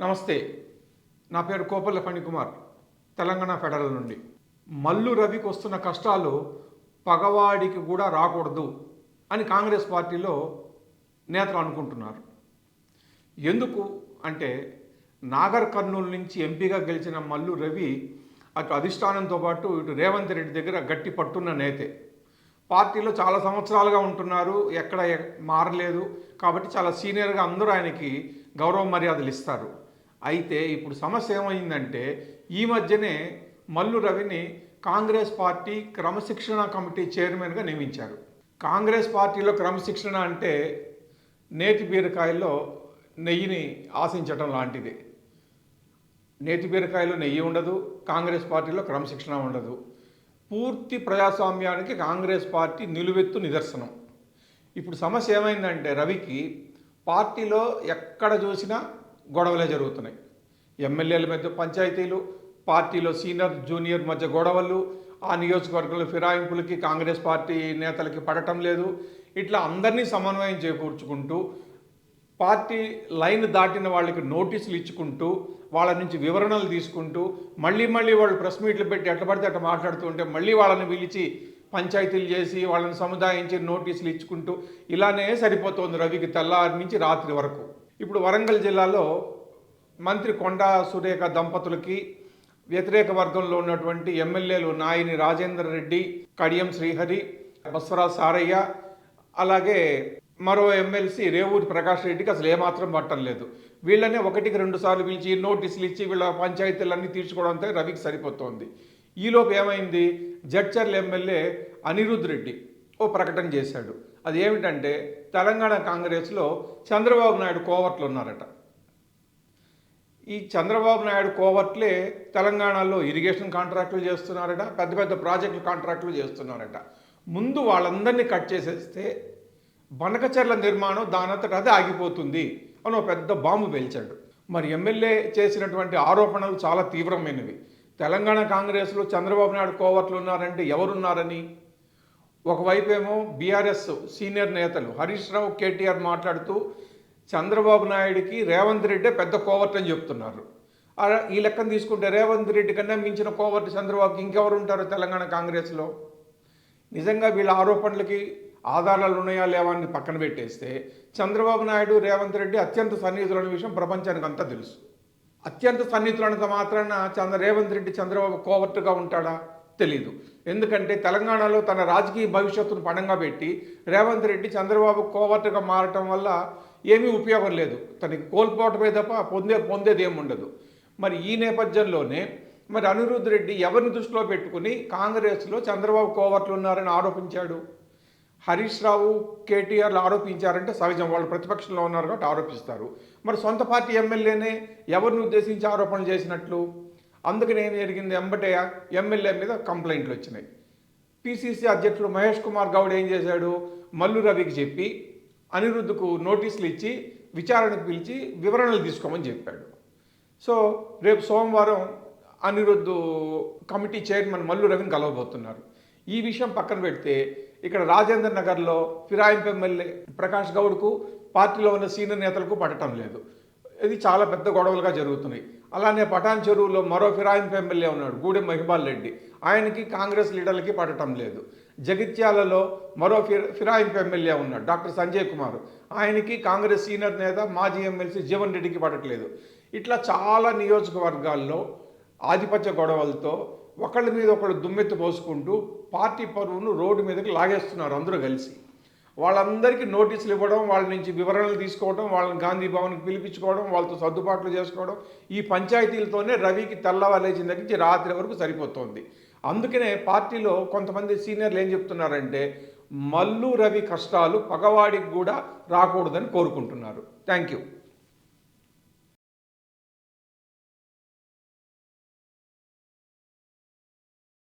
నమస్తే. నా పేరు కోపల్ల ఫణికుమార్ తెలంగాణ ఫెడరల్ నుండి. మల్లు రవికి వస్తున్న కష్టాలు పగవాడికి కూడా రాకూడదు అని కాంగ్రెస్ పార్టీలో నేతలు అనుకుంటున్నారు. ఎందుకు అంటే నాగర్ కర్నూలు నుంచి ఎంపీగా గెలిచిన మల్లు రవి అటు అధిష్టానంతో పాటు ఇటు రేవంత్ రెడ్డి దగ్గర గట్టి పట్టున్న నేతే. పార్టీలో చాలా సంవత్సరాలుగా ఉంటున్నారు ఎక్కడ మారలేదు కాబట్టి చాలా సీనియర్గా అందరూ ఆయనకి గౌరవ మర్యాదలు ఇస్తారు. అయితే ఇప్పుడు సమస్య ఏమైందంటే ఈ మధ్యనే మల్లు రవిని కాంగ్రెస్ పార్టీ క్రమశిక్షణ కమిటీ చైర్మన్గా నియమించారు. కాంగ్రెస్ పార్టీలో క్రమశిక్షణ అంటే నేతి బీరకాయల్లో నెయ్యిని ఆశించటం లాంటిది. నేతి బీరకాయలో నెయ్యి ఉండదు కాంగ్రెస్ పార్టీలో క్రమశిక్షణ ఉండదు. పూర్తి ప్రజాస్వామ్యానికి కాంగ్రెస్ పార్టీ నిలువెత్తు నిదర్శనం. ఇప్పుడు సమస్య ఏమైందంటే రవికి పార్టీలో ఎక్కడ చూసినా గొడవలే జరుగుతున్నాయి. ఎమ్మెల్యేల మధ్య పంచాయతీలు పార్టీలో సీనియర్ జూనియర్ మధ్య గొడవలు ఆ నియోజకవర్గంలో ఫిరాయింపులకి కాంగ్రెస్ పార్టీ నేతలకి పడటం లేదు. ఇట్లా అందరినీ సమన్వయం చేకూర్చుకుంటూ పార్టీ లైన్ దాటిన వాళ్ళకి నోటీసులు ఇచ్చుకుంటూ వాళ్ళ నుంచి వివరణలు తీసుకుంటూ మళ్ళీ మళ్ళీ వాళ్ళు ప్రెస్ మీట్లు పెట్టి ఎట్లా పడితే అట్లా మాట్లాడుతూ ఉంటే మళ్ళీ వాళ్ళని పిలిచి పంచాయతీలు చేసి వాళ్ళని సముదాయించి నోటీసులు ఇచ్చుకుంటూ ఇలానే సరిపోతుంది రవికి తెల్లారి నుంచి రాత్రి వరకు. ఇప్పుడు వరంగల్ జిల్లాలో మంత్రి కొండా సురేఖ దంపతులకి వ్యతిరేక వర్గంలో ఉన్నటువంటి ఎమ్మెల్యేలు నాయిని రాజేందర్ రెడ్డి కడియం శ్రీహరి బస్వరాజ్ సారయ్య అలాగే మరో ఎమ్మెల్సీ రేవూరి ప్రకాష్ రెడ్డికి అసలు ఏమాత్రం పట్టం లేదు. వీళ్ళనే ఒకటికి రెండు సార్లు పిలిచి నోటీసులు ఇచ్చి వీళ్ళ పంచాయతీలన్నీ తీర్చుకోవడంతో రవికి సరిపోతోంది. ఈలోపు ఏమైంది? జడ్చర్ల ఎమ్మెల్యే అనిరుద్ రెడ్డి ఓ ప్రకటన చేశాడు. అది ఏమిటంటే తెలంగాణ కాంగ్రెస్లో చంద్రబాబు నాయుడు కోవర్ట్లు ఉన్నారట. ఈ చంద్రబాబు నాయుడు కోవర్ట్లే తెలంగాణలో ఇరిగేషన్ కాంట్రాక్టులు చేస్తున్నారట పెద్ద పెద్ద ప్రాజెక్టులు కాంట్రాక్టులు చేస్తున్నారట. ముందు వాళ్ళందరినీ కట్ చేసేస్తే బనకచర్ల నిర్మాణం దానంతట అదే ఆగిపోతుంది అని ఒక పెద్ద బాంబు పేల్చాడు. మరి ఎమ్మెల్యే చేసినటువంటి ఆరోపణలు చాలా తీవ్రమైనవి. తెలంగాణ కాంగ్రెస్లో చంద్రబాబు నాయుడు కోవర్ట్లు ఉన్నారంటే ఎవరున్నారని? ఒకవైపు ఏమో బీఆర్ఎస్ సీనియర్ నేతలు హరీష్ రావు కేటీఆర్ మాట్లాడుతూ చంద్రబాబు నాయుడికి రేవంత్ రెడ్డే పెద్ద కోవర్ట్ అని చెప్తున్నారు. ఈ లెక్కను తీసుకుంటే రేవంత్ రెడ్డి కన్నా మించిన కోవర్ట్ చంద్రబాబుకి ఇంకెవరు ఉంటారు తెలంగాణ కాంగ్రెస్లో? నిజంగా వీళ్ళ ఆరోపణలకి ఆధారాలు ఉన్నాయా లేవా అని పక్కన పెట్టేస్తే చంద్రబాబు నాయుడు రేవంత్ రెడ్డి అత్యంత సన్నిహితులైన విషయం ప్రపంచానికి అంతా తెలుసు. అత్యంత సన్నిహితులైనంత మాత్రాన చంద్ర రేవంత్ రెడ్డి చంద్రబాబు కోవర్టుగా ఉంటాడా? తెలీదు. ఎందుకంటే తెలంగాణలో తన రాజకీయ భవిష్యత్తును పణంగా పెట్టి రేవంత్ రెడ్డి చంద్రబాబు కోవర్టుగా మారటం వల్ల ఏమీ ఉపయోగం లేదు. తనకి కోల్పోవటమే తప్ప పొందే పొందేది ఏముండదు మరి ఈ నేపథ్యంలోనే మరి అనిరుద్ధ్ రెడ్డి ఎవరిని దృష్టిలో పెట్టుకుని కాంగ్రెస్లో చంద్రబాబు కోవర్ట్లు ఉన్నారని ఆరోపించాడు? హరీష్ రావు కేటీఆర్లు ఆరోపించారంటే సహజం. వాళ్ళు ప్రతిపక్షంలో ఉన్నారు కాబట్టి ఆరోపిస్తారు. మరి సొంత పార్టీ ఎమ్మెల్యేనే ఎవరిని ఉద్దేశించి ఆరోపణలు చేసినట్లు? అందుకని ఏం జరిగింది? ఎంబటే ఎమ్మెల్యే మీద కంప్లైంట్లు వచ్చినాయి. పిసిసి అధ్యక్షుడు మహేష్ కుమార్ గౌడ్ ఏం చేశాడు? మల్లు రవికి చెప్పి అనిరుద్ధకు నోటీసులు ఇచ్చి విచారణకు పిలిచి వివరణలు తీసుకోమని చెప్పాడు. సో రేపు సోమవారం అనిరుద్ధు కమిటీ చైర్మన్ మల్లు రవిని కలవబోతున్నారు. ఈ విషయం పక్కన పెడితే ఇక్కడ రాజేంద్ర నగర్లో ఫిరాయింపు ఎమ్మెల్యే ప్రకాష్ గౌడ్కు పార్టీలో ఉన్న సీనియర్ నేతలకు పడటం లేదు. ఇది చాలా పెద్ద గొడవలుగా జరుగుతున్నాయి. అలానే పటాన్ చెరువులో మరో ఫిరాయింపు ఎమ్మెల్యే ఉన్నాడు గూడెం మహిబాల్ రెడ్డి. ఆయనకి కాంగ్రెస్ లీడర్లకి పడటం లేదు. జగిత్యాలలో మరో ఫిర ఫిరాయింపు ఎమ్మెల్యే ఉన్నాడు డాక్టర్ సంజయ్ కుమార్. ఆయనకి కాంగ్రెస్ సీనియర్ నేత మాజీ ఎమ్మెల్సీ జీవన్ రెడ్డికి పడట్లేదు. ఇట్లా చాలా నియోజకవర్గాల్లో ఆధిపత్య గొడవలతో ఒకళ్ళ మీద ఒకళ్ళు దుమ్మెత్తి పోసుకుంటూ పార్టీ పరువును రోడ్డు మీదకి లాగేస్తున్నారు అందరూ కలిసి. వాళ్ళందరికీ నోటీసులు ఇవ్వడం వాళ్ళ నుంచి వివరణలు తీసుకోవడం వాళ్ళని గాంధీ భవన్కి పిలిపించుకోవడం వాళ్ళతో సర్దుబాట్లు చేసుకోవడం ఈ పంచాయతీలతోనే రవికి తెల్లవాలేసిన దగ్గర నుంచి రాత్రి వరకు సరిపోతుంది. అందుకనే పార్టీలో కొంతమంది సీనియర్లు ఏం చెప్తున్నారంటే మల్లు రవి కష్టాలు పగవాడికి కూడా రాకూడదని కోరుకుంటున్నారు. Thank you.